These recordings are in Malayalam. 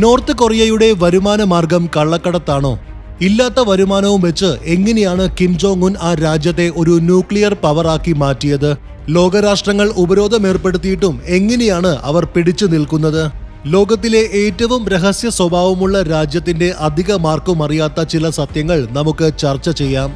നോർത്ത് കൊറിയയുടെ വരുമാന മാർഗം കള്ളക്കടത്താണോ? ഇല്ലാത്ത വരുമാനവും വെച്ച് എങ്ങനെയാണ് കിം ജോങ് ഉൻ ആ രാജ്യത്തെ ഒരു ന്യൂക്ലിയർ പവറാക്കി മാറ്റിയത്? ലോകരാഷ്ട്രങ്ങൾ ഉപരോധം ഏർപ്പെടുത്തിയിട്ടും എങ്ങനെയാണ് അവർ പിടിച്ചു നിൽക്കുന്നത്? ലോകത്തിലെ ഏറ്റവും രഹസ്യ സ്വഭാവമുള്ള രാജ്യത്തിന്റെ അധിക മാർക്കും അറിയാത്ത ചില സത്യങ്ങൾ നമുക്ക് ചർച്ച ചെയ്യാം.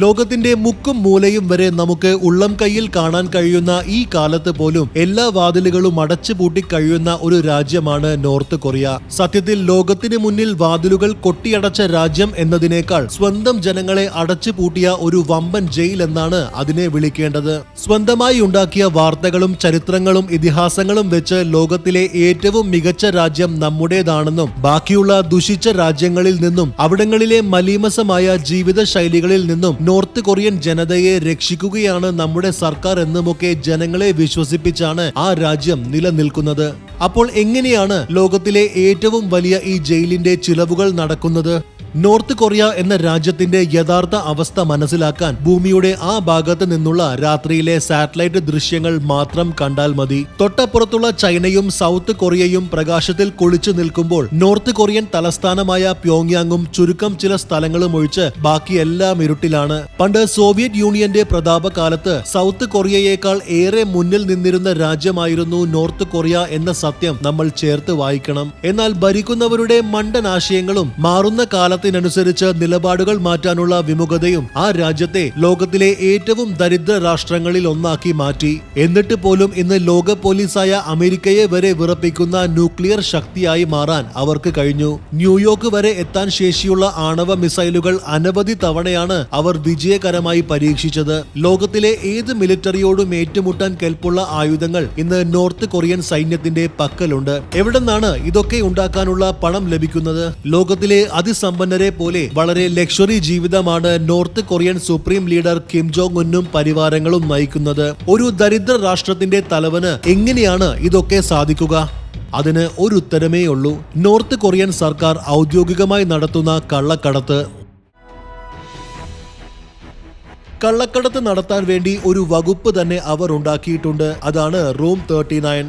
ലോകത്തിന്റെ മുക്കും മൂലയും വരെ നമുക്ക് ഉള്ളം കയ്യിൽ കാണാൻ കഴിയുന്ന ഈ കാലത്ത് പോലും എല്ലാ വാതിലുകളും അടച്ചുപൂട്ടി കഴിയുന്ന ഒരു രാജ്യമാണ് നോർത്ത് കൊറിയ. സത്യത്തിൽ ലോകത്തിന് മുന്നിൽ വാതിലുകൾ കൊട്ടിയടച്ച രാജ്യം എന്നതിനേക്കാൾ സ്വന്തം ജനങ്ങളെ അടച്ചു പൂട്ടിയ ഒരു വമ്പൻ ജയിൽ എന്നാണ് അതിനെ വിളിക്കേണ്ടത്. സ്വന്തമായി ഉണ്ടാക്കിയ വാർത്തകളും ചരിത്രങ്ങളും ഇതിഹാസങ്ങളും വെച്ച് ലോകത്തിലെ ഏറ്റവും മികച്ച രാജ്യം നമ്മുടേതാണെന്നും ബാക്കിയുള്ള ദുഷിച്ച രാജ്യങ്ങളിൽ നിന്നും അവിടങ്ങളിലെ മലീമസമായ ജീവിത ശൈലികളിൽ നിന്നും നോർത്ത് കൊറിയൻ ജനതയെ രക്ഷിക്കുകയാണ് നമ്മുടെ സർക്കാർ എന്നുമൊക്കെ ജനങ്ങളെ വിശ്വസിപ്പിച്ചാണ് ആ രാജ്യം നിലനിൽക്കുന്നത്. അപ്പോൾ എങ്ങനെയാണ് ലോകത്തിലെ ഏറ്റവും വലിയ ഈ ജയിലിന്റെ ചിലവുകൾ നടക്കുന്നത്? നോർത്ത് കൊറിയ എന്ന രാജ്യത്തിന്റെ യഥാർത്ഥ അവസ്ഥ മനസ്സിലാക്കാൻ ഭൂമിയുടെ ആ ഭാഗത്ത് നിന്നുള്ള രാത്രിയിലെ സാറ്റലൈറ്റ് ദൃശ്യങ്ങൾ മാത്രം കണ്ടാൽ മതി. തൊട്ടപ്പുറത്തുള്ള ചൈനയും സൗത്ത് കൊറിയയും പ്രകാശത്തിൽ കുളിച്ചു നിൽക്കുമ്പോൾ നോർത്ത് കൊറിയൻ തലസ്ഥാനമായ പ്യോങ്യാങ്ങും ചുരുക്കം ചില സ്ഥലങ്ങളും ഒഴിച്ച് ബാക്കി എല്ലാം ഇരുട്ടിലാണ്. പണ്ട് സോവിയറ്റ് യൂണിയന്റെ പ്രതാപകാലത്ത് സൗത്ത് കൊറിയയേക്കാൾ ഏറെ മുന്നിൽ നിന്നിരുന്ന രാജ്യമായിരുന്നു നോർത്ത് കൊറിയ എന്ന സത്യം നമ്മൾ ചേർത്ത് വായിക്കണം. എന്നാൽ ഭരിക്കുന്നവരുടെ മണ്ടനാശയങ്ങളും മാറുന്ന മാറുന്ന കാലത്തിനനുസരിച്ച് നിലപാടുകൾ മാറ്റാനുള്ള വിമുഖതയും ആ രാജ്യത്തെ ലോകത്തിലെ ഏറ്റവും ദരിദ്ര രാഷ്ട്രങ്ങളിൽ ഒന്നാക്കി മാറ്റി. എന്നിട്ട് പോലും ഇന്ന് ലോക പോലീസായ അമേരിക്കയെ വരെ വിറപ്പിക്കുന്ന ന്യൂക്ലിയർ ശക്തിയായി മാറാൻ അവർക്ക് കഴിഞ്ഞു. ന്യൂയോർക്ക് വരെ എത്താൻ ശേഷിയുള്ള ആണവ മിസൈലുകൾ അനവധി തവണയാണ് അവർ വിജയകരമായി പരീക്ഷിച്ചത്. ലോകത്തിലെ ഏത് മിലിറ്ററിയോടും ഏറ്റുമുട്ടാൻ കെൽപ്പുള്ള ആയുധങ്ങൾ ഇന്ന് നോർത്ത് കൊറിയൻ സൈന്യത്തിന്റെ പക്കലുണ്ട്. എവിടെന്നാണ് ഇതൊക്കെ ഉണ്ടാക്കാനുള്ള പണം ലഭിക്കുന്നത്? ലോകത്തിലെ അതിസമ്പന്നരെ പോലെ വളരെ ലക്ഷറി ജീവിതമാണ് North Korean supreme leader Kim Jong ഉന്നും പരിവാരങ്ങളും നയിക്കുന്നത്. ഒരു ദരിദ്ര രാഷ്ട്രത്തിന്റെ തലവന് എങ്ങനെയാണ് ഇതൊക്കെ സാധിക്കുക? അതിന് ഒരു ഉത്തരമേ ഉള്ളൂ. നോർത്ത് കൊറിയൻ സർക്കാർ ഔദ്യോഗികമായി നടത്തുന്ന കള്ളക്കടത്ത്. കള്ളക്കടത്ത് നടത്താൻ വേണ്ടി ഒരു വകുപ്പ് തന്നെ അവർ ഉണ്ടാക്കിയിട്ടുണ്ട്. അതാണ് room thirty nine.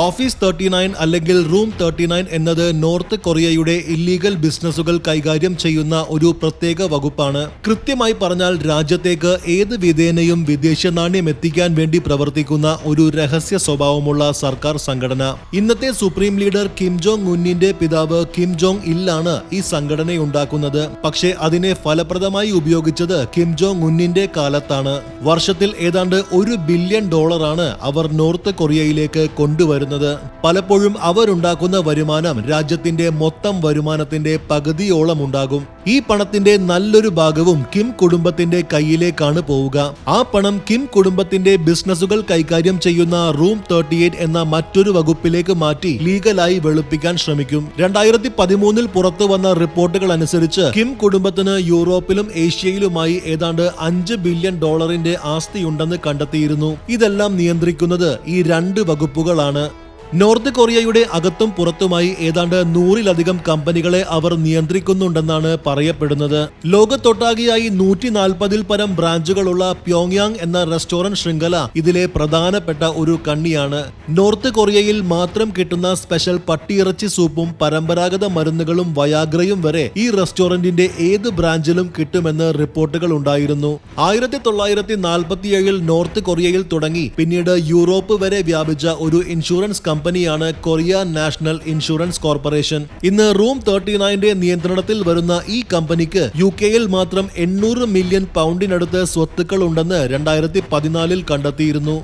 Office thirty nine അല്ലെങ്കിൽ റൂം തേർട്ടി നയൻ എന്നത് നോർത്ത് കൊറിയയുടെ ഇല്ലീഗൽ ബിസിനസ്സുകൾ കൈകാര്യം ചെയ്യുന്ന ഒരു പ്രത്യേക വകുപ്പാണ്. കൃത്യമായി പറഞ്ഞാൽ രാജ്യത്തേക്ക് ഏത് വിധേനയും വിദേശ നാണ്യം എത്തിക്കാൻ വേണ്ടി പ്രവർത്തിക്കുന്ന ഒരു രഹസ്യ സ്വഭാവമുള്ള സർക്കാർ സംഘടന. ഇന്നത്തെ സുപ്രീം ലീഡർ കിം ജോങ് ഉന്നിന്റെ പിതാവ് കിം ജോങ് ഇല്ലാണ് ഈ സംഘടനയുണ്ടാക്കുന്നത്. പക്ഷേ അതിനെ ഫലപ്രദമായി ഉപയോഗിച്ചത് കിം ജോങ് ഉന്നിന്റെ കാലത്താണ്. വർഷത്തിൽ ഏതാണ്ട് ഒരു ബില്യൺ ഡോളറാണ് അവർ നോർത്ത് കൊറിയയിലേക്ക് കൊണ്ടുവരുന്നത്. പലപ്പോഴും അവരുണ്ടാക്കുന്ന വരുമാനം രാജ്യത്തിന്റെ മൊത്തം വരുമാനത്തിന്റെ പകുതിയോളം ഉണ്ടാകും. ഈ പണത്തിന്റെ നല്ലൊരു ഭാഗവും കിം കുടുംബത്തിന്റെ കയ്യിലേക്കാണ് പോവുക. ആ പണം കിം കുടുംബത്തിന്റെ ബിസിനസ്സുകൾ കൈകാര്യം ചെയ്യുന്ന റൂം തേർട്ടി എന്ന മറ്റൊരു വകുപ്പിലേക്ക് മാറ്റി ലീഗലായി വെളുപ്പിക്കാൻ ശ്രമിക്കും. രണ്ടായിരത്തി പതിമൂന്നിൽ പുറത്തു വന്ന റിപ്പോർട്ടുകൾ അനുസരിച്ച് കിം കുടുംബത്തിന് യൂറോപ്പിലും ഏഷ്യയിലുമായി ഏതാണ്ട് അഞ്ച് ബില്യൺ ഡോളറിന്റെ ആസ്തിയുണ്ടെന്ന് കണ്ടെത്തിയിരുന്നു. ഇതെല്ലാം നിയന്ത്രിക്കുന്നത് ഈ രണ്ട് വകുപ്പുകളാണ്. നോർത്ത് കൊറിയയുടെ അകത്തും പുറത്തുമായി ഏതാണ്ട് നൂറിലധികം കമ്പനികളെ അവർ നിയന്ത്രിക്കുന്നുണ്ടെന്നാണ് പറയപ്പെടുന്നത്. ലോകത്തൊട്ടാകെയായി നൂറ്റി നാൽപ്പതിൽ പരം ബ്രാഞ്ചുകളുള്ള പ്യോങ്യാങ് എന്ന റെസ്റ്റോറന്റ് ശൃംഖല ഇതിലെ പ്രധാനപ്പെട്ട ഒരു കണ്ണിയാണ്. നോർത്ത് കൊറിയയിൽ മാത്രം കിട്ടുന്ന സ്പെഷ്യൽ പട്ടിയിറച്ചി സൂപ്പും പരമ്പരാഗത മരുന്നുകളും വയാഗ്രയും വരെ ഈ റെസ്റ്റോറന്റിന്റെ ഏത് ബ്രാഞ്ചിലും കിട്ടുമെന്ന് റിപ്പോർട്ടുകൾ ഉണ്ടായിരുന്നു. ആയിരത്തി തൊള്ളായിരത്തി നാൽപ്പത്തിയേഴിൽ നോർത്ത് കൊറിയയിൽ തുടങ്ങി. പിന്നീട് യൂറോപ്പ് വരെ വ്യാപിച്ച ഒരു ഇൻഷുറൻസ് കമ്പനിയാണ് കൊറിയ നാഷണൽ ഇൻഷുറൻസ് കോർപ്പറേഷൻ. ഇന്ന് റൂം തേർട്ടി നയന്റെ നിയന്ത്രണത്തിൽ വരുന്ന ഈ കമ്പനിക്ക് യു കെയിൽ മാത്രം എണ്ണൂറ് മില്യൺ പൗണ്ടിനടുത്ത് സ്വത്തുക്കൾ ഉണ്ടെന്ന് രണ്ടായിരത്തി പതിനാലിൽ കണ്ടെത്തിയിരുന്നു.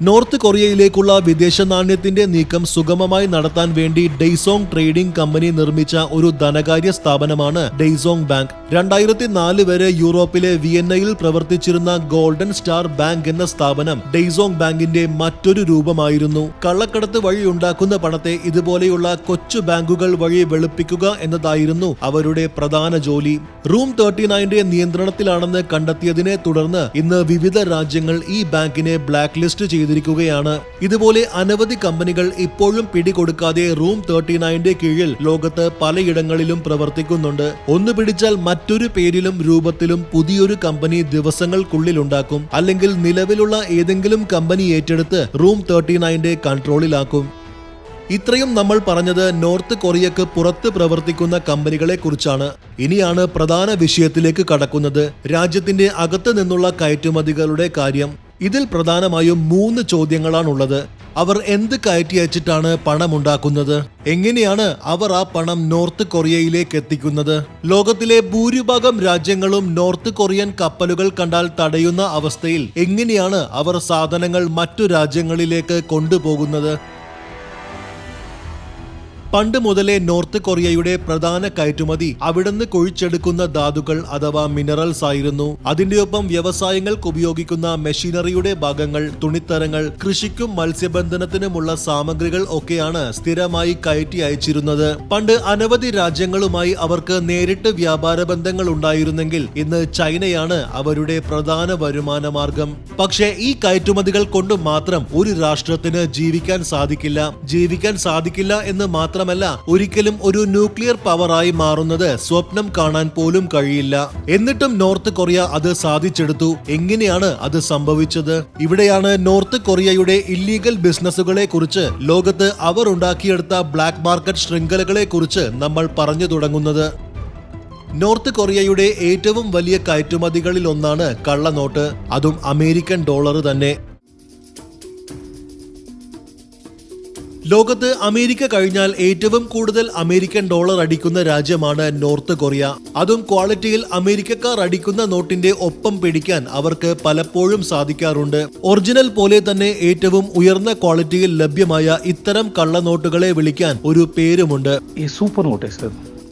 നോർത്ത് കൊറിയയിലേക്കുള്ള വിദേശ നാണ്യത്തിന്റെ നീക്കം സുഗമമായി നടത്താൻ വേണ്ടി ഡെയ്സോങ് ട്രേഡിംഗ് കമ്പനി നിർമ്മിച്ച ഒരു ധനകാര്യ സ്ഥാപനമാണ് ഡെയ്സോങ് ബാങ്ക്. രണ്ടായിരത്തി നാല് വരെ യൂറോപ്പിലെ വിയന്നയിൽ പ്രവർത്തിച്ചിരുന്ന ഗോൾഡൻ സ്റ്റാർ ബാങ്ക് എന്ന സ്ഥാപനം ഡെയ്സോങ് ബാങ്കിന്റെ മറ്റൊരു രൂപമായിരുന്നു. കള്ളക്കടത്ത് വഴി ഉണ്ടാക്കുന്ന പണത്തെ ഇതുപോലെയുള്ള കൊച്ചു ബാങ്കുകൾ വഴി വെളുപ്പിക്കുക എന്നതായിരുന്നു അവരുടെ പ്രധാന ജോലി. റൂം തേർട്ടി നയന്റെ നിയന്ത്രണത്തിലാണെന്ന് കണ്ടെത്തിയതിനെ തുടർന്ന് ഇന്ന് വിവിധ രാജ്യങ്ങൾ ഈ ബാങ്കിനെ ബ്ലാക്ക് ലിസ്റ്റ് ചെയ്തു. ചെയ്തിരിക്കുകയാണ്. ഇതുപോലെ അനവധി കമ്പനികൾ ഇപ്പോഴും പിടികൊടുക്കാതെ റൂം തേർട്ടി നയന്റെ കീഴിൽ ലോകത്ത് പലയിടങ്ങളിലും പ്രവർത്തിക്കുന്നുണ്ട്. ഒന്ന് പിടിച്ചാൽ മറ്റൊരു പേരിലും രൂപത്തിലും പുതിയൊരു കമ്പനി ദിവസങ്ങൾക്കുള്ളിൽ ഉണ്ടാക്കും അല്ലെങ്കിൽ നിലവിലുള്ള ഏതെങ്കിലും കമ്പനി ഏറ്റെടുത്ത് റൂം തേർട്ടി നയന്റെ കൺട്രോളിലാക്കും. ഇത്രയും നമ്മൾ പറഞ്ഞത് നോർത്ത് കൊറിയക്ക് പുറത്ത് പ്രവർത്തിക്കുന്ന കമ്പനികളെ കുറിച്ചാണ് ഇനിയാണ് പ്രധാന വിഷയത്തിലേക്ക് കടക്കുന്നത്. രാജ്യത്തിന്റെ അകത്ത് നിന്നുള്ള കയറ്റുമതികളുടെ കാര്യം. ഇതിൽ പ്രധാനമായും മൂന്ന് ചോദ്യങ്ങളാണുള്ളത്. അവർ എന്ത് കയറ്റി അയച്ചിട്ടാണ് പണമുണ്ടാക്കുന്നത്? എങ്ങനെയാണ് അവർ ആ പണം നോർത്ത് കൊറിയയിലേക്ക് എത്തിക്കുന്നത്? ലോകത്തിലെ ഭൂരിഭാഗം രാജ്യങ്ങളും നോർത്ത് കൊറിയൻ കപ്പലുകൾ കണ്ടാൽ തടയുന്ന അവസ്ഥയിൽ എങ്ങനെയാണ് അവർ സാധനങ്ങൾ മറ്റു രാജ്യങ്ങളിലേക്ക് കൊണ്ടുപോകുന്നത്? പണ്ട് മുതലേ നോർത്ത് കൊറിയയുടെ പ്രധാന കയറ്റുമതി അവിടുന്ന് കൊഴിച്ചെടുക്കുന്ന ധാതുക്കൾ അഥവാ മിനറൽസ് ആയിരുന്നു. അതിന്റെ ഒപ്പം വ്യവസായങ്ങൾക്ക് ഉപയോഗിക്കുന്ന മെഷീനറിയുടെ ഭാഗങ്ങൾ തുണിത്തരങ്ങൾ കൃഷിക്കും മത്സ്യബന്ധനത്തിനുമുള്ള സാമഗ്രികൾ ഒക്കെയാണ് സ്ഥിരമായി കയറ്റി അയച്ചിരുന്നത്. പണ്ട് അനവധി രാജ്യങ്ങളുമായി അവർക്ക് നേരിട്ട് വ്യാപാര ബന്ധങ്ങൾ ഉണ്ടായിരുന്നെങ്കിൽ ഇന്ന് ചൈനയാണ് അവരുടെ പ്രധാന വരുമാന മാർഗം. പക്ഷേ ഈ കയറ്റുമതികൾ കൊണ്ട് മാത്രം ഒരു രാഷ്ട്രത്തിന് ജീവിക്കാൻ സാധിക്കില്ല. ജീവിക്കാൻ സാധിക്കില്ല എന്ന് മാത്രമല്ല ഒരിക്കലും ഒരു ന്യൂക്ലിയർ പവറായി മാറുന്നത് സ്വപ്നം കാണാൻ പോലും കഴിയില്ല. എന്നിട്ടും നോർത്ത് കൊറിയ അത് സാധിച്ചെടുത്തു. എങ്ങനെയാണ് അത് സംഭവിച്ചത്? ഇവിടെയാണ് നോർത്ത് കൊറിയയുടെ ഇല്ലീഗൽ ബിസിനസ്സുകളെ കുറിച്ച് ലോകത്ത് അവർ ഉണ്ടാക്കിയെടുത്ത ബ്ലാക്ക് മാർക്കറ്റ് ശൃംഖലകളെ കുറിച്ച് നമ്മൾ പറഞ്ഞു തുടങ്ങുന്നത്. നോർത്ത് കൊറിയയുടെ ഏറ്റവും വലിയ കയറ്റുമതികളിൽ ഒന്നാണ് കള്ളനോട്ട്. അതും അമേരിക്കൻ ഡോളർ തന്നെ. ലോകത്ത് അമേരിക്ക കഴിഞ്ഞാൽ ഏറ്റവും കൂടുതൽ അമേരിക്കൻ ഡോളർ അടിക്കുന്ന രാജ്യമാണ് നോർത്ത് കൊറിയ. അതും ക്വാളിറ്റിയിൽ അമേരിക്കക്കാർ അടിക്കുന്ന നോട്ടിന്റെ ഒപ്പം പിടിക്കാൻ അവർക്ക് പലപ്പോഴും സാധിക്കാറുണ്ട്. ഒറിജിനൽ പോലെ തന്നെ ഏറ്റവും ഉയർന്ന ക്വാളിറ്റിയിൽ ലഭ്യമായ ഇത്തരം കള്ളനോട്ടുകളെ വിളിക്കാൻ ഒരു പേരുമുണ്ട്. ഈ സൂപ്പർ നോട്ട്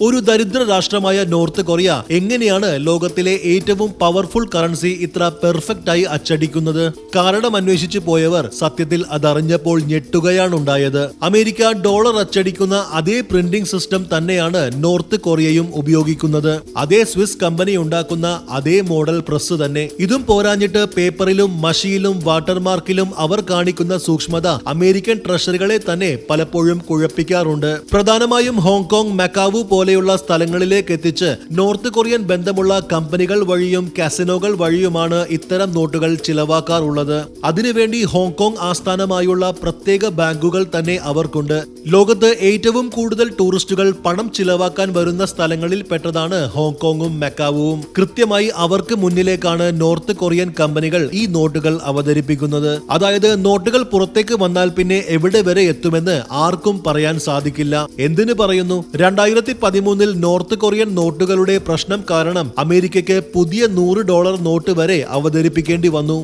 ഒരു ദരിദ്ര രാഷ്ട്രമായ നോർത്ത് കൊറിയ എങ്ങനെയാണ് ലോകത്തിലെ ഏറ്റവും പവർഫുൾ കറൻസി ഇത്ര പെർഫെക്റ്റ് ആയി അച്ചടിക്കുന്നത്? കാരണം അന്വേഷിച്ചു പോയവർ സത്യത്തിൽ അതറിഞ്ഞപ്പോൾ ഞെട്ടുകയാണ് ഉണ്ടായത്. അമേരിക്ക ഡോളർ അച്ചടിക്കുന്ന അതേ പ്രിന്റിംഗ് സിസ്റ്റം തന്നെയാണ് നോർത്ത് കൊറിയയും ഉപയോഗിക്കുന്നത്. അതേ സ്വിസ് കമ്പനി ഉണ്ടാക്കുന്ന അതേ മോഡൽ പ്രസ് തന്നെ. ഇതും പോരാഞ്ഞിട്ട് പേപ്പറിലും മഷിയിലും വാട്ടർമാർക്കിലും അവർ കാണിക്കുന്ന സൂക്ഷ്മത അമേരിക്കൻ ട്രഷറികളെ തന്നെ പലപ്പോഴും കുഴപ്പിക്കാറുണ്ട്. പ്രധാനമായും ഹോങ്കോങ് മക്കാവു പോലെയുള്ള സ്ഥലങ്ങളിലേക്ക് എത്തിച്ച് നോർത്ത് കൊറിയൻ ബന്ധമുള്ള കമ്പനികൾ വഴിയും കസിനോകൾ വഴിയുമാണ് ഇത്തരം നോട്ടുകൾ ചിലവാക്കാറുള്ളത്. അതിനുവേണ്ടി ഹോങ്കോങ് ആസ്ഥാനമായുള്ള പ്രത്യേക ബാങ്കുകൾ തന്നെ അവർക്കുണ്ട്. ലോകത്ത് ഏറ്റവും കൂടുതൽ ടൂറിസ്റ്റുകൾ പണം ചിലവാക്കാൻ വരുന്ന സ്ഥലങ്ങളിൽ പെട്ടതാണ് ഹോങ്കോങ്ങും മെക്കാവുവും. കൃത്യമായി അവർക്ക് മുന്നിലേക്കാണ് നോർത്ത് കൊറിയൻ കമ്പനികൾ ഈ നോട്ടുകൾ അവതരിപ്പിക്കുന്നത്. അതായത് നോട്ടുകൾ പുറത്തേക്ക് വന്നാൽ പിന്നെ എവിടെ വരെ എത്തുമെന്ന് ആർക്കും പറയാൻ സാധിക്കില്ല. എന്തിനു പറയുന്നു? രണ്ടായിരത്തി പതിമൂന്നിൽ നോർത്ത് കൊറിയൻ നോട്ടുകളുടെ പ്രശ്നം കാരണം അമേരിക്കയ്ക്ക് പുതിയ നൂറ് ഡോളർ നോട്ട് വരെ അവതരിപ്പിക്കേണ്ടി വന്നു.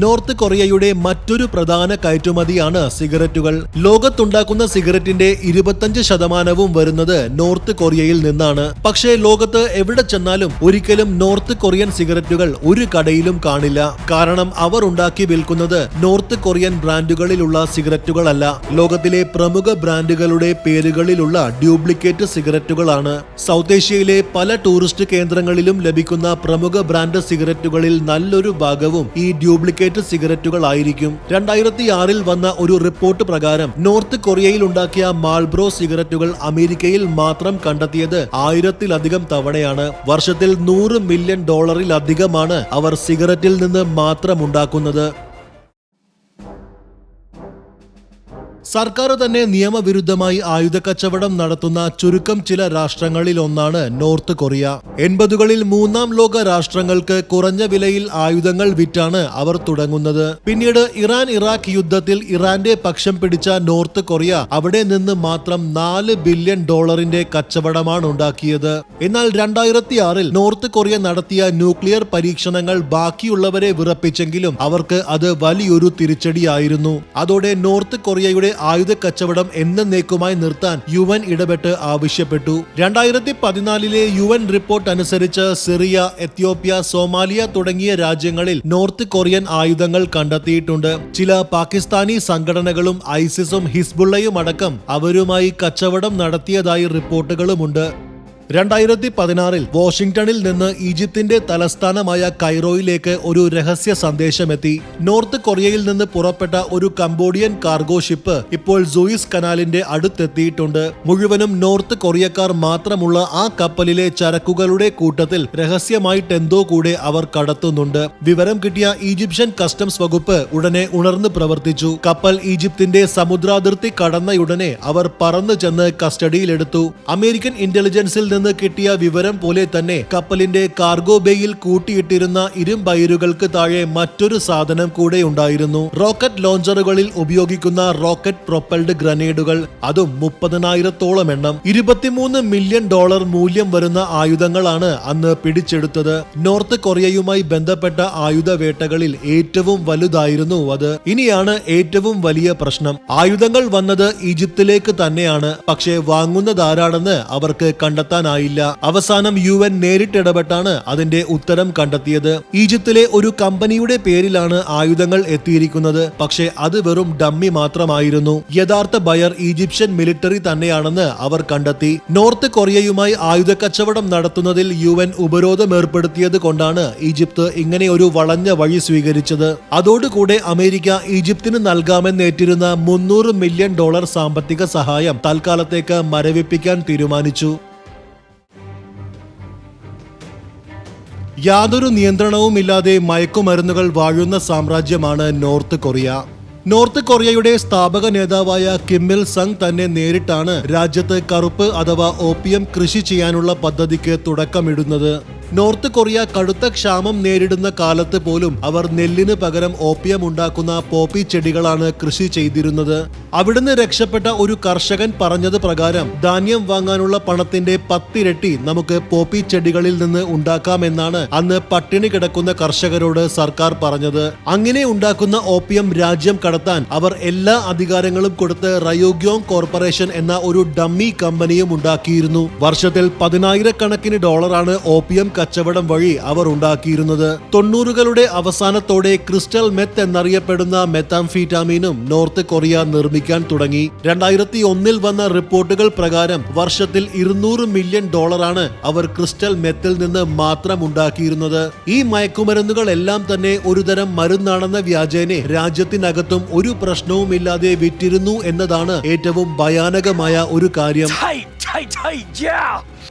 നോർത്ത് കൊറിയയുടെ മറ്റൊരു പ്രധാന കയറ്റുമതിയാണ് സിഗരറ്റുകൾ. ലോകത്തുണ്ടാക്കുന്ന സിഗരറ്റിന്റെ ഇരുപത്തഞ്ച് ശതമാനവും വരുന്നത് നോർത്ത് കൊറിയയിൽ നിന്നാണ്. പക്ഷേ ലോകത്ത് എവിടെ ചെന്നാലും ഒരിക്കലും നോർത്ത് കൊറിയൻ സിഗരറ്റുകൾ ഒരു കടയിലും കാണില്ല. കാരണം അവർ ഉണ്ടാക്കി വിൽക്കുന്നത് നോർത്ത് കൊറിയൻ ബ്രാൻഡുകളിലുള്ള സിഗരറ്റുകളല്ല. ലോകത്തിലെ പ്രമുഖ ബ്രാൻഡുകളുടെ പേരുകളിലുള്ള ഡ്യൂപ്ലിക്കേറ്റ് സിഗരറ്റുകളാണ്. സൗത്ത് ഏഷ്യയിലെ പല ടൂറിസ്റ്റ് കേന്ദ്രങ്ങളിലും ലഭിക്കുന്ന പ്രമുഖ ബ്രാൻഡ് സിഗരറ്റുകളിൽ നല്ലൊരു ഭാഗവും ഈ ഡ്യൂപ്ലിക്കേറ്റ് സിഗരറ്റുകൾ ആയിരിക്കും രണ്ടായിരത്തി ആറിൽ വന്ന ഒരു റിപ്പോർട്ട് പ്രകാരം നോർത്ത് കൊറിയയിൽ ഉണ്ടാക്കിയ മാൾബ്രോ സിഗരറ്റുകൾ അമേരിക്കയിൽ മാത്രം കണ്ടെത്തിയത് ആയിരത്തിലധികം തവണയാണ്. വർഷത്തിൽ നൂറ് മില്യൺ ഡോളറിലധികമാണ് അവർ സിഗരറ്റിൽ നിന്ന് മാത്രം ഉണ്ടാക്കുന്നത്. സർക്കാർ തന്നെ നിയമവിരുദ്ധമായി ആയുധ കച്ചവടം നടത്തുന്ന ചുരുക്കം ചില രാഷ്ട്രങ്ങളിൽ ഒന്നാണ് നോർത്ത് കൊറിയ. എൺപതുകളിൽ മൂന്നാം ലോക രാഷ്ട്രങ്ങൾക്ക് കുറഞ്ഞ വിലയിൽ ആയുധങ്ങൾ വിറ്റാണ് അവർ തുടങ്ങുന്നത്. പിന്നീട് ഇറാൻ ഇറാഖ് യുദ്ധത്തിൽ ഇറാന്റെ പക്ഷം പിടിച്ച നോർത്ത് കൊറിയ അവിടെ നിന്ന് മാത്രം നാല് ബില്യൺ ഡോളറിന്റെ കച്ചവടമാണ് ഉണ്ടാക്കിയത്. എന്നാൽ രണ്ടായിരത്തി ആറിൽ നോർത്ത് കൊറിയ നടത്തിയ ന്യൂക്ലിയർ പരീക്ഷണങ്ങൾ ബാക്കിയുള്ളവരെ വിറപ്പിച്ചെങ്കിലും അവർക്ക് അത് വലിയൊരു തിരിച്ചടിയായിരുന്നു. അതോടെ നോർത്ത് കൊറിയയുടെ ആയുധ കച്ചവടം എന്നേക്കുമായി നിർത്താൻ യു എൻ ഇടപെട്ട് ആവശ്യപ്പെട്ടു. രണ്ടായിരത്തി പതിനാലിലെ യു എൻ റിപ്പോർട്ട് അനുസരിച്ച് സിറിയ എത്യോപ്യ സോമാലിയ തുടങ്ങിയ രാജ്യങ്ങളിൽ നോർത്ത് കൊറിയൻ ആയുധങ്ങൾ കണ്ടെത്തിയിട്ടുണ്ട്. ചില പാകിസ്ഥാനി സംഘടനകളും ഐസിസും ഹിസ്ബുള്ളയും അടക്കം അവരുമായി കച്ചവടം നടത്തിയതായി റിപ്പോർട്ടുകളുമുണ്ട്. രണ്ടായിരത്തി പതിനാറിൽ വാഷിംഗ്ടണിൽ നിന്ന് ഈജിപ്തിന്റെ തലസ്ഥാനമായ കൈറോയിലേക്ക് ഒരു രഹസ്യ സന്ദേശമെത്തി. നോർത്ത് കൊറിയയിൽ നിന്ന് പുറപ്പെട്ട ഒരു കംബോഡിയൻ കാർഗോ ഷിപ്പ് ഇപ്പോൾ സൂയിസ് കനാലിന്റെ അടുത്തെത്തിയിട്ടുണ്ട്. മുഴുവനും നോർത്ത് കൊറിയക്കാർ മാത്രമുള്ള ആ കപ്പലിലെ ചരക്കുകളുടെ കൂട്ടത്തിൽ രഹസ്യമായിട്ടെന്തോ കൂടെ അവർ കടത്തുന്നുണ്ട്. വിവരം കിട്ടിയ ഈജിപ്ഷ്യൻ കസ്റ്റംസ് വകുപ്പ് ഉടനെ ഉണർന്നു പ്രവർത്തിച്ചു. കപ്പൽ ഈജിപ്തിന്റെ സമുദ്രാതിർത്തി കടന്നയുടനെ അവർ പറന്നു ചെന്ന് കസ്റ്റഡിയിലെടുത്തു. അമേരിക്കൻ ഇന്റലിജൻസിൽ നിന്ന് കിട്ടിയ വിവരം പോലെ തന്നെ കപ്പലിന്റെ കാർഗോ ബേയിൽ കൂട്ടിയിട്ടിരുന്ന ഇരുമ്പയറുകൾക്ക് താഴെ മറ്റൊരു സാധനം കൂടെ ഉണ്ടായിരുന്നു. റോക്കറ്റ് ലോഞ്ചറുകളിൽ ഉപയോഗിക്കുന്ന റോക്കറ്റ് പ്രൊപ്പൽഡ് ഗ്രനേഡുകൾ അതും മുപ്പതിനായിരത്തോളം എണ്ണം. ഇരുപത്തിമൂന്ന് മില്യൺ ഡോളർ മൂല്യം വരുന്ന ആയുധങ്ങളാണ് അന്ന് പിടിച്ചെടുത്തത്. നോർത്ത് കൊറിയയുമായി ബന്ധപ്പെട്ട ആയുധ വേട്ടകളിൽ ഏറ്റവും വലുതായിരുന്നു അത്. ഇനിയാണ് ഏറ്റവും വലിയ പ്രശ്നം. ആയുധങ്ങൾ വന്നത് ഈജിപ്തിലേക്ക് തന്നെയാണ്. പക്ഷേ വാങ്ങുന്നതാരാണെന്ന് അവർക്ക് കണ്ടെത്താനായില്ല അവസാനം യു എൻ നേരിട്ടിടപെട്ടാണ് അതിന്റെ ഉത്തരം കണ്ടെത്തിയത്. ഈജിപ്തിലെ ഒരു കമ്പനിയുടെ പേരിലാണ് ആയുധങ്ങൾ എത്തിയിരിക്കുന്നത്. പക്ഷേ അത് വെറും ഡമ്മി മാത്രമായിരുന്നു. യഥാർത്ഥ ബയർ ഈജിപ്ഷ്യൻ മിലിറ്ററി തന്നെയാണെന്ന് അവർ കണ്ടെത്തി. നോർത്ത് കൊറിയയുമായി ആയുധ കച്ചവടം നടത്തുന്നതിൽ യു എൻ ഉപരോധം ഏർപ്പെടുത്തിയത് കൊണ്ടാണ് ഈജിപ്ത് ഇങ്ങനെ ഒരു വളഞ്ഞ വഴി സ്വീകരിച്ചത്. അതോടുകൂടെ അമേരിക്ക ഈജിപ്തിന് നൽകാമെന്നേറ്റിരുന്ന മുന്നൂറ് മില്യൺ ഡോളർ സാമ്പത്തിക സഹായം തൽക്കാലത്തേക്ക് മരവിപ്പിക്കാൻ തീരുമാനിച്ചു. യാതൊരു നിയന്ത്രണവുമില്ലാതെ മയക്കുമരുന്നുകൾ വാഴുന്ന സാമ്രാജ്യമാണ് നോർത്ത് കൊറിയ. നോർത്ത് കൊറിയയുടെ സ്ഥാപക നേതാവായ കിമ്മിൽ സങ് തന്നെ നേരിട്ടാണ് രാജ്യത്ത് കറുപ്പ് അഥവാ ഓപ്പിയം കൃഷി ചെയ്യാനുള്ള പദ്ധതിക്ക് തുടക്കമിടുന്നത്. നോർത്ത് കൊറിയ കടുത്ത ക്ഷാമം നേരിടുന്ന കാലത്ത് പോലും അവർ നെല്ലിന് പകരം ഓപ്പിയം ഉണ്ടാക്കുന്ന പോപ്പി ചെടികളാണ് കൃഷി ചെയ്തിരുന്നത്. അവിടുന്ന് രക്ഷപ്പെട്ട ഒരു കർഷകൻ പറഞ്ഞത് പ്രകാരം ധാന്യം വാങ്ങാനുള്ള പണത്തിന്റെ പത്തിരട്ടി നമുക്ക് പോപ്പി ചെടികളിൽ നിന്ന് ഉണ്ടാക്കാമെന്നാണ് അന്ന് പട്ടിണി കിടക്കുന്ന കർഷകരോട് സർക്കാർ പറഞ്ഞത്. അങ്ങനെ ഉണ്ടാക്കുന്ന ഓപ്പിയം രാജ്യം കടത്താൻ അവർ എല്ലാ അധികാരങ്ങളും കൊടുത്ത് റയോഗ്യോങ് കോർപ്പറേഷൻ എന്ന ഒരു ഡമ്മി കമ്പനിയും ഉണ്ടാക്കിയിരുന്നു. വർഷത്തിൽ പതിനായിരക്കണക്കിന് ഡോളറാണ് ഓപ്പിയം കച്ചവടം വഴി അവർ ഉണ്ടാക്കിയിരുന്നത്. തൊണ്ണൂറുകളുടെ അവസാനത്തോടെ ക്രിസ്റ്റൽ മെത്ത് എന്നറിയപ്പെടുന്ന മെത്താംഫീറ്റാമീനും നോർത്ത് കൊറിയ നിർമ്മിക്കാൻ തുടങ്ങി. രണ്ടായിരത്തി ഒന്നിൽ വന്ന റിപ്പോർട്ടുകൾ പ്രകാരം വർഷത്തിൽ ഇരുന്നൂറ് മില്യൺ ഡോളറാണ് അവർ ക്രിസ്റ്റൽ മെത്തിൽ നിന്ന് മാത്രം ഉണ്ടാക്കിയിരുന്നത്. ഈ മയക്കുമരുന്നുകൾ എല്ലാം തന്നെ ഒരുതരം മരുന്നാണെന്ന വ്യാജേനെ രാജ്യത്തിനകത്തും ഒരു പ്രശ്നവുമില്ലാതെ വിറ്റിരുന്നു എന്നതാണ് ഏറ്റവും ഭയാനകമായ ഒരു കാര്യം.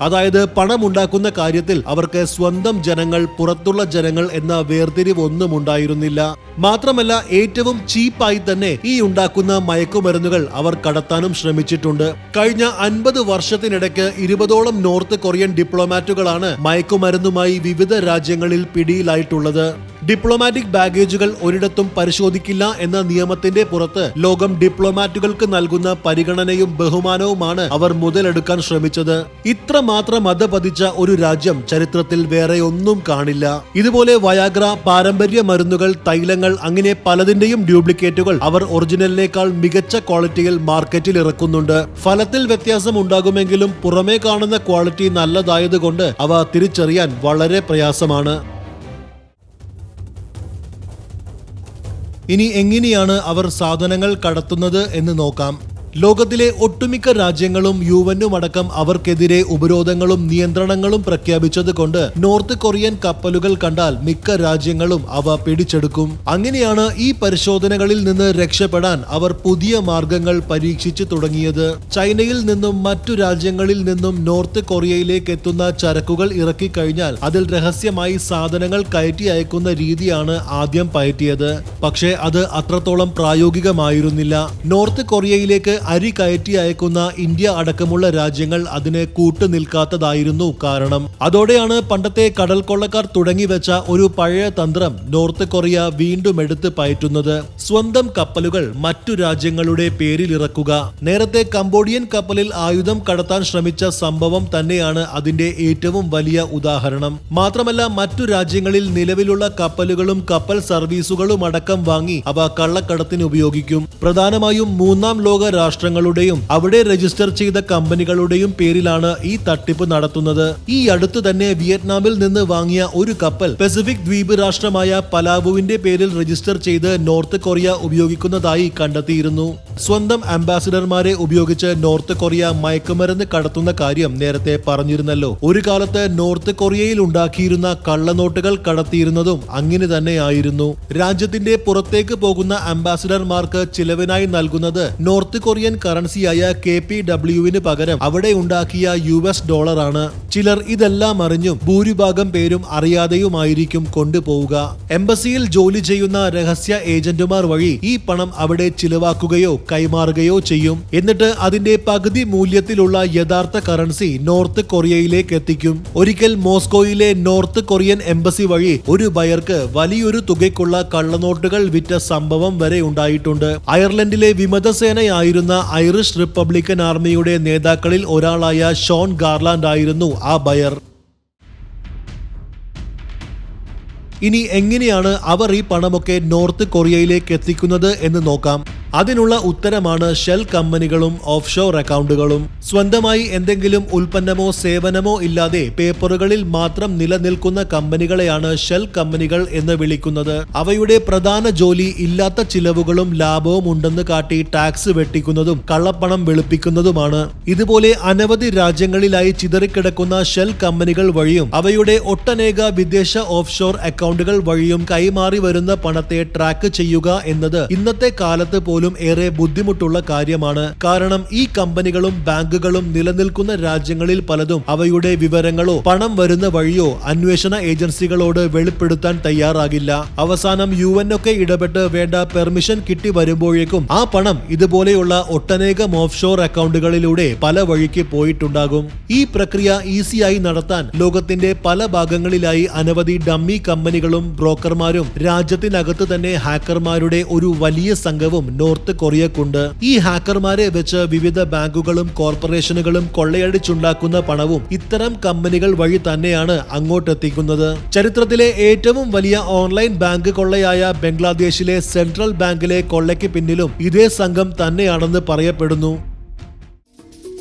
അതായത് പണമുണ്ടാക്കുന്ന കാര്യത്തിൽ അവർക്ക് സ്വന്തം ജനങ്ങൾ പുറത്തുള്ള ജനങ്ങൾ എന്ന വേർതിരിവ് ഒന്നും ഉണ്ടായിരുന്നില്ല മാത്രമല്ല ഏറ്റവും ചീപ്പായി തന്നെ ഈ ഉണ്ടാക്കുന്ന മയക്കുമരുന്നുകൾ അവർ കടത്താനും ശ്രമിച്ചിട്ടുണ്ട്. കഴിഞ്ഞ അൻപത് വർഷത്തിനിടയ്ക്ക് ഇരുപതോളം നോർത്ത് കൊറിയൻ ഡിപ്ലോമാറ്റുകളാണ് മയക്കുമരുന്നുമായി വിവിധ രാജ്യങ്ങളിൽ പിടിയിലായിട്ടുള്ളത്. ഡിപ്ലോമാറ്റിക് ബാഗേജുകൾ ഒരിടത്തും പരിശോധിക്കില്ല എന്ന നിയമത്തിന്റെ പുറത്ത് ലോകം ഡിപ്ലോമാറ്റുകൾക്ക് നൽകുന്ന പരിഗണനയും ബഹുമാനവുമാണ് അവർ മുതലെടുക്കാൻ ശ്രമിച്ചത്. ഇത്ര മാത്രം അധപതിച്ച ഒരു രാജ്യം ചരിത്രത്തിൽ വേറെ ഒന്നും കാണില്ല. ഇതുപോലെ വയാഗ്ര പാരമ്പര്യ മരുന്നുകൾ തൈലങ്ങൾ അങ്ങനെ പലതിന്റെയും ഡ്യൂപ്ലിക്കേറ്റുകൾ അവർ ഒറിജിനലിനേക്കാൾ മികച്ച ക്വാളിറ്റിയിൽ മാർക്കറ്റിൽ ഇറക്കുന്നുണ്ട്. ഫലത്തിൽ വ്യത്യാസം ഉണ്ടാകുമെങ്കിലും പുറമേ കാണുന്ന ക്വാളിറ്റി നല്ലതായതുകൊണ്ട് അവ തിരിച്ചറിയാൻ വളരെ പ്രയാസമാണ്. ഇനി എങ്ങനെയാണ് അവർ സാധനങ്ങൾ കടത്തുന്നത് എന്ന് നോക്കാം. ലോകത്തിലെ ഒട്ടുമിക്ക രാജ്യങ്ങളും യുവനും അടക്കം അവർക്കെതിരെ ഉപരോധങ്ങളും നിയന്ത്രണങ്ങളും പ്രഖ്യാപിച്ചത് കൊണ്ട് നോർത്ത് കൊറിയൻ കപ്പലുകൾ കണ്ടാൽ മിക്ക രാജ്യങ്ങളും അവ പിടിച്ചെടുക്കും. അങ്ങനെയാണ് ഈ പരിശോധനകളിൽ നിന്ന് രക്ഷപ്പെടാൻ അവർ പുതിയ മാർഗങ്ങൾ പരീക്ഷിച്ചു തുടങ്ങിയത്. ചൈനയിൽ നിന്നും മറ്റു രാജ്യങ്ങളിൽ നിന്നും നോർത്ത് കൊറിയയിലേക്ക് എത്തുന്ന ചരക്കുകൾ ഇറക്കി കഴിഞ്ഞാൽ അതിൽ രഹസ്യമായി സാധനങ്ങൾ കയറ്റി അയക്കുന്ന രീതിയാണ് ആദ്യം പയറ്റിയത്. പക്ഷേ അത് അത്രത്തോളം പ്രായോഗികമായിരുന്നില്ല. നോർത്ത് കൊറിയയിലേക്ക് അരി കയറ്റി അയക്കുന്ന ഇന്ത്യ അടക്കമുള്ള രാജ്യങ്ങൾ അതിന് കൂട്ടുനിൽക്കാത്തതായിരുന്നു കാരണം. അതോടെയാണ് പണ്ടത്തെ കടൽ കൊള്ളക്കാർ തുടങ്ങിവെച്ച ഒരു പഴയ തന്ത്രം നോർത്ത് കൊറിയ വീണ്ടും എടുത്ത് പയറ്റുന്നത്. സ്വന്തം കപ്പലുകൾ മറ്റു രാജ്യങ്ങളുടെ പേരിൽ ഇറക്കുക നേരത്തെ കംബോഡിയൻ കപ്പലിൽ ആയുധം കടത്താൻ ശ്രമിച്ച സംഭവം തന്നെയാണ് അതിന്റെ ഏറ്റവും വലിയ ഉദാഹരണം. മാത്രമല്ല മറ്റു രാജ്യങ്ങളിൽ നിലവിലുള്ള കപ്പലുകളും കപ്പൽ സർവീസുകളും അടക്കം വാങ്ങി അവ കള്ളക്കടത്തിന് ഉപയോഗിക്കും. പ്രധാനമായും മൂന്നാം ലോക രാഷ്ട്രങ്ങളുടെയും അവിടെ രജിസ്റ്റർ ചെയ്ത കമ്പനികളുടെയും പേരിലാണ് ഈ തട്ടിപ്പ് നടത്തുന്നത്. ഈ അടുത്ത് തന്നെ വിയറ്റ്നാമിൽ നിന്ന് വാങ്ങിയ ഒരു കപ്പൽ പസഫിക് ദ്വീപ് രാഷ്ട്രമായ പലാവുവിന്റെ പേരിൽ രജിസ്റ്റർ ചെയ്ത് നോർത്ത് കൊറിയ ഉപയോഗിക്കുന്നതായി കണ്ടെത്തിയിരുന്നു. സ്വന്തം അംബാസിഡർമാരെ ഉപയോഗിച്ച് നോർത്ത് കൊറിയ മയക്കുമരുന്ന് കടത്തുന്ന കാര്യം നേരത്തെ പറഞ്ഞിരുന്നല്ലോ. ഒരു കാലത്ത് നോർത്ത് കൊറിയയിൽ ഉണ്ടാക്കിയിരുന്ന കള്ളനോട്ടുകൾ കടത്തിയിരുന്നതും അങ്ങനെ തന്നെയായിരുന്നു. രാജ്യത്തിന്റെ പുറത്തേക്ക് പോകുന്ന അംബാസിഡർമാർക്ക് ചിലവിനായി നൽകുന്നത് നോർത്ത് കൊറിയൻ കറൻസിയായ കെ പി ഡബ്ല്യുവിന് പകരം അവിടെ ഉണ്ടാക്കിയ യു എസ് ഡോളറാണ്. ചിലർ ഇതെല്ലാം അറിഞ്ഞും ഭൂരിഭാഗം പേരും അറിയാതെയുമായിരിക്കും കൊണ്ടുപോവുക. എംബസിയിൽ ജോലി ചെയ്യുന്ന രഹസ്യ ഏജന്റുമാർ വഴി ഈ പണം അവിടെ ചിലവാക്കുകയോ കൈമാറുകയോ ചെയ്യും. എന്നിട്ട് അതിന്റെ പകുതി മൂല്യത്തിലുള്ള യഥാർത്ഥ കറൻസി നോർത്ത് കൊറിയയിലേക്ക് എത്തിക്കും. ഒരിക്കൽ മോസ്കോയിലെ നോർത്ത് കൊറിയൻ എംബസി വഴി ഒരു ബയർക്ക് വലിയൊരു തുകയ്ക്കുള്ള കള്ളനോട്ടുകൾ വിറ്റ സംഭവം വരെ ഉണ്ടായിട്ടുണ്ട്. അയർലൻഡിലെ വിമതസേനയായിരുന്ന ഐറിഷ് റിപ്പബ്ലിക്കൻ ആർമിയുടെ നേതാക്കളിൽ ഒരാളായ ഷോൺ ഗാർലാൻഡ് ആയിരുന്നു ആ ബയർ. ഇനി എങ്ങനെയാണ് അവർ ഈ പണമൊക്കെ നോർത്ത് കൊറിയയിലേക്ക് എത്തിക്കുന്നത് എന്ന് നോക്കാം. അതിനുള്ള ഉത്തരമാണ് ഷെൽ കമ്പനികളും ഓഫ് ഷോർ അക്കൗണ്ടുകളും. സ്വന്തമായി എന്തെങ്കിലും ഉൽപ്പന്നമോ സേവനമോ ഇല്ലാതെ പേപ്പറുകളിൽ മാത്രം നിലനിൽക്കുന്ന കമ്പനികളെയാണ് ഷെൽ കമ്പനികൾ എന്ന് വിളിക്കുന്നത്. അവയുടെ പ്രധാന ജോലി ഇല്ലാത്ത ചിലവുകളും ലാഭവും ഉണ്ടെന്ന് കാട്ടി ടാക്സ് വെട്ടിക്കുന്നതും കള്ളപ്പണം വെളുപ്പിക്കുന്നതുമാണ്. ഇതുപോലെ അനവധി രാജ്യങ്ങളിലായി ചിതറിക്കിടക്കുന്ന ഷെൽ കമ്പനികൾ വഴിയും അവയുടെ ഒട്ടനേക വിദേശ ഓഫ് ഷോർ അക്കൗണ്ടുകൾ വഴിയും കൈമാറി വരുന്ന പണത്തെ ട്രാക്ക് ചെയ്യുക എന്നത് ഇന്നത്തെ കാലത്ത് പോലും ഏറെ ബുദ്ധിമുട്ടുള്ള കാര്യമാണ്. കാരണം ഈ കമ്പനികളും ബാങ്കുകളും നിലനിൽക്കുന്ന രാജ്യങ്ങളിൽ പലതും അവയുടെ വിവരങ്ങളോ പണം വരുന്ന വഴിയോ അന്വേഷണ ഏജൻസികളോട് വെളിപ്പെടുത്താൻ തയ്യാറാകില്ല. അവസാനം യു എൻ ഒക്കെ ഇടപെട്ട് വേണ്ട പെർമിഷൻ കിട്ടി വരുമ്പോഴേക്കും ആ പണം ഇതുപോലെയുള്ള ഒട്ടനേകം ഓഫ് ഷോർ അക്കൗണ്ടുകളിലൂടെ പല വഴിക്ക് പോയിട്ടുണ്ടാകും. ഈ പ്രക്രിയ ഈസിയായി നടത്താൻ ലോകത്തിന്റെ പല ഭാഗങ്ങളിലായി അനവധി ഡമ്മി കമ്പനികളും ബ്രോക്കർമാരും രാജ്യത്തിനകത്ത് തന്നെ ഹാക്കർമാരുടെ ഒരു വലിയ സംഘവും നോർത്ത് കൊറിയക്കുണ്ട്. ഈ ഹാക്കർമാരെ വെച്ച് വിവിധ ബാങ്കുകളും കോർപ്പറേഷനുകളും കൊള്ളയടിച്ചുണ്ടാക്കുന്ന പണവും ഇത്തരം കമ്പനികൾ വഴി തന്നെയാണ് അങ്ങോട്ടെത്തിക്കുന്നത്. ചരിത്രത്തിലെ ഏറ്റവും വലിയ ഓൺലൈൻ ബാങ്ക് കൊള്ളയായ ബംഗ്ലാദേശിലെ സെൻട്രൽ ബാങ്കിലെ കൊള്ളയ്ക്ക് പിന്നിലും ഇതേ സംഘം തന്നെയാണെന്ന് പറയപ്പെടുന്നു.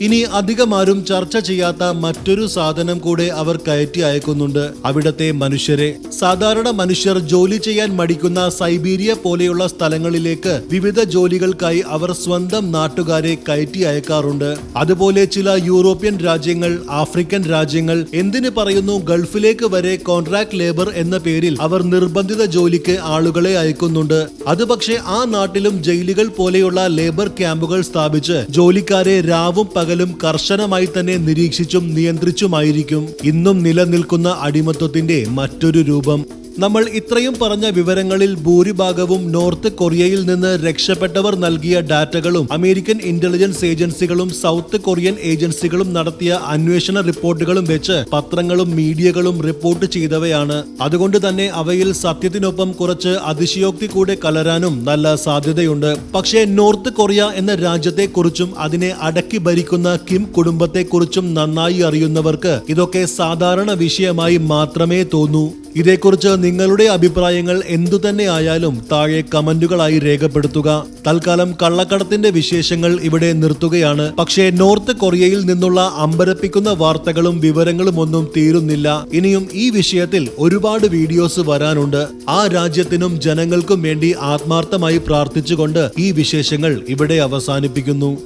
ഇനി അധികമാരും ചർച്ച ചെയ്യാത്ത മറ്റൊരു സാധനം കൂടെ അവർ കയറ്റി അയക്കുന്നുണ്ട്. അവിടത്തെ മനുഷ്യരെ. സാധാരണ മനുഷ്യർ ജോലി ചെയ്യാൻ മടിക്കുന്ന സൈബീരിയ പോലെയുള്ള സ്ഥലങ്ങളിലേക്ക് വിവിധ ജോലികൾക്കായി അവർ സ്വന്തം നാട്ടുകാരെ കയറ്റി അയക്കാറുണ്ട്. അതുപോലെ ചില യൂറോപ്യൻ രാജ്യങ്ങൾ ആഫ്രിക്കൻ രാജ്യങ്ങൾ എന്തിനു പറയുന്നു ഗൾഫിലേക്ക് വരെ കോൺട്രാക്ട് ലേബർ എന്ന പേരിൽ അവർ നിർബന്ധിത ജോലിക്ക് ആളുകളെ അയക്കുന്നുണ്ട്. അത് ആ നാട്ടിലും ജയിലുകൾ പോലെയുള്ള ലേബർ ക്യാമ്പുകൾ സ്ഥാപിച്ച് ജോലിക്കാരെ രാവും പകലും കർശനമായി തന്നെ നിരീക്ഷിച്ചും നിയന്ത്രിച്ചുമായിരിക്കും. ഇന്നും നിലനിൽക്കുന്ന അടിമത്വത്തിന്റെ മറ്റൊരു രൂപം നമ്മൾ ഇത്രയും പറഞ്ഞ വിവരങ്ങളിൽ ഭൂരിഭാഗവും നോർത്ത് കൊറിയയിൽ നിന്ന് രക്ഷപ്പെട്ടവർ നൽകിയ ഡാറ്റകളും അമേരിക്കൻ ഇന്റലിജൻസ് ഏജൻസികളും സൗത്ത് കൊറിയൻ ഏജൻസികളും നടത്തിയ അന്വേഷണ റിപ്പോർട്ടുകളും വെച്ച് പത്രങ്ങളും മീഡിയകളും റിപ്പോർട്ട് ചെയ്തവയാണ്. അതുകൊണ്ട് തന്നെ അവയിൽ സത്യത്തിനൊപ്പം കുറച്ച് അതിശയോക്തി കൂടെ കലരാനും നല്ല സാധ്യതയുണ്ട്. പക്ഷേ നോർത്ത് കൊറിയ എന്ന രാജ്യത്തെക്കുറിച്ചും അതിനെ അടക്കി ഭരിക്കുന്ന കിം കുടുംബത്തെക്കുറിച്ചും നന്നായി അറിയുന്നവർക്ക് ഇതൊക്കെ സാധാരണ വിഷയമായി മാത്രമേ തോന്നൂ. ഇതേക്കുറിച്ച് നിങ്ങളുടെ അഭിപ്രായങ്ങൾ എന്തു തന്നെ ആയാലും താഴെ കമന്റുകളായി രേഖപ്പെടുത്തുക. തൽക്കാലം കള്ളക്കടത്തിന്റെ വിശേഷങ്ങൾ ഇവിടെ നിർത്തുകയാണ്. പക്ഷേ നോർത്ത് കൊറിയയിൽ നിന്നുള്ള അമ്പരപ്പിക്കുന്ന വാർത്തകളും വിവരങ്ങളും ഒന്നും തീരുന്നില്ല. ഇനിയും ഈ വിഷയത്തിൽ ഒരുപാട് വീഡിയോസ് വരാനുണ്ട്. ആ രാജ്യത്തിനും ജനങ്ങൾക്കും വേണ്ടി ആത്മാർത്ഥമായി പ്രാർത്ഥിച്ചുകൊണ്ട് ഈ വിശേഷങ്ങൾ ഇവിടെ അവസാനിപ്പിക്കുന്നു.